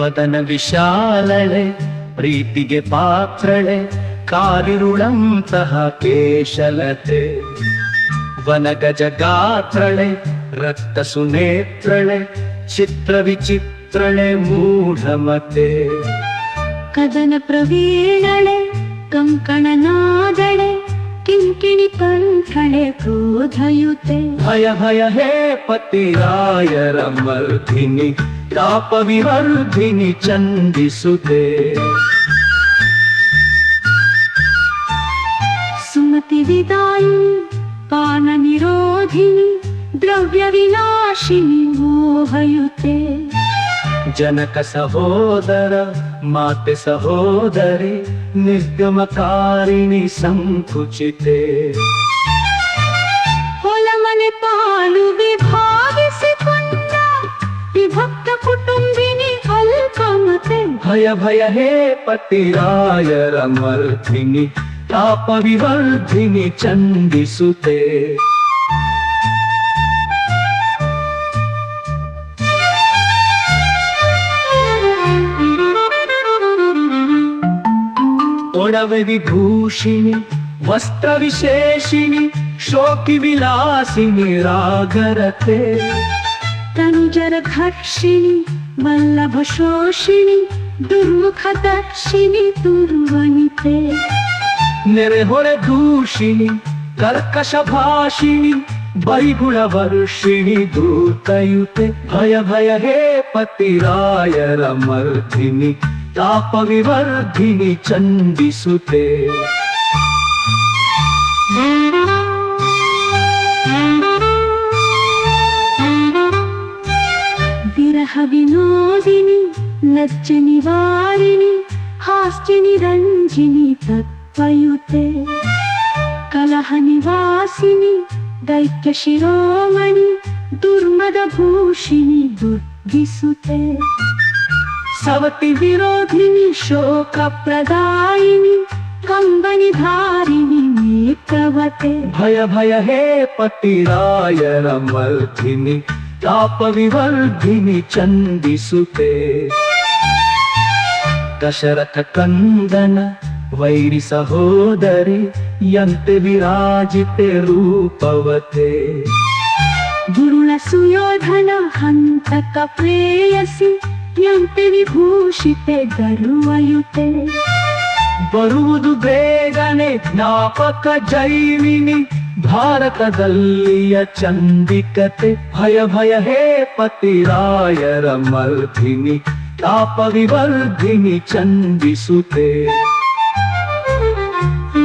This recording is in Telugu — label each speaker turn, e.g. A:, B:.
A: ವದನ ವಿಶಾಲಳೆ ಪ್ರೀತಿಗೆ ಪಾತ್ರಳೆ ಕಾರಿರುಳಂತಹ ಕೇಶಲತೆ. ವನಗಜ ಗಾತ್ರಳೆ ರಕ್ತ ಸುನೇತ್ರಳೆ ಚಿತ್ರ ವಿಚಿತ್ರಳೆ ಮೂಢಮತೆ.
B: ಕದನ ಪ್ರವೀಣಳೆ ಕಂಕಣನಾದಳೆ ಕಿಂಕಿಣಿ ಪಂಥಳೆ ಕ್ರೋಧಯುತೆ.
A: ಭಯ ಭಯ ಹೇ ಪತಿರಾಯರ ಮರ್ಧಿನಿ ತಾಪ ವಿವರ್ಧಿನಿ ಚಂದಿಸುತ್ತೆ
B: ಸುಮತಿ ವಿದಾಯಿನಿ ಪಾನ ನಿರೋಧಿನಿ ದ್ರವ್ಯ ವಿನಾಶಿನಿ ಮೋಹಯುತೆ
A: ಜನಕ ಸಹೋದರ ಮಾತೆ ಸಹೋದರಿ ನಿರ್ಗಮಕಾರಿಣಿ ಸಂಕುಚಿತೆ
B: ಹೊಲಮನೆ ಪಾಲು ಅಲ್ಪಮತೆ
A: ಭಯ ಭಯ ಹೇ ಪತಿರಾಯರ ಮರ್ಧಿನಿ ತಾಪ ವಿವರ್ಧಿನಿ ಚಂದಿಸುತ್ತೆ ಒಡವೆ ವಿಭೂಷಿಣಿ ವಸ್ತ್ರ ವಿಶೇಷಿಣಿ ಶೋಕಿ ವಿಲಾಸಿನಿ ರಾಗರತೆ
B: ತನುಜರ ಘರ್ಷಿಣಿ ವಲ್ಲಭ ಶೋಷಿಣಿ ದುರ್ಮುಖ ದರ್ಶಿನಿ ದುರ್ವನಿತೆ
A: ನೆರೆಹೊರೆ ದೂಷಿಣಿ ಕರ್ಕಶ ಭಾಷಿಣಿ ಬೈಗುಳ ವರ್ಷಿಣಿ ದೂತಯುತೆ ಭಯ ಭಯ ಹೇ ಪತಿರಾಯರ ಮರ್ಧಿನಿ ತಾಪ ವಿವರ್ಧಿನಿ ಚಂದಿಸುತ್ತೆ
B: ವಿರಹ ವಿನೋದಿನಿ నచ్చని వారిని హాస్యని రంజిని తత్వయుతే. కలహని వాసిని దైత్య శిరోమణి దుర్మద భూషిణి దుర్గిసుతే.
A: సవతి
B: విరోధిని శోక ప్రదాయిని కంబని ధారిణి మేకవతే
A: భయ భయ హే పతిరాయణ మల్ధిని తాప వివర్ధిని చందిసుతే. ದಶರಥ ಕಂದನ ವೈರಿ ಸಹೋದರಿ ಯಂತೆ ವಿರಾಜಿತೆ ರೂಪವತೆ.
B: ಗುರುಳ ಸುಯೋಧನ ಹಂತಕ ಪ್ರೇಯಸಿ ಯಂತೆ ವಿಭೂಷಿತೆ ಗರುವಯುತೆ.
A: ಬರುವುದು ಬೇಗನೆ ಜ್ಞಾಪಕ ಜೈವಿನಿ ಭಾರತದಲ್ಲಿಯ ಚಂದಿಕತೆ ಭಯ ಭಯ ಹೇ ಪತಿರಾಯರ ಮರ್ಧಿನಿ ತಾಪ ವಿವರ್ಧಿನಿ ಚಂದಿಸುತ್ತೆ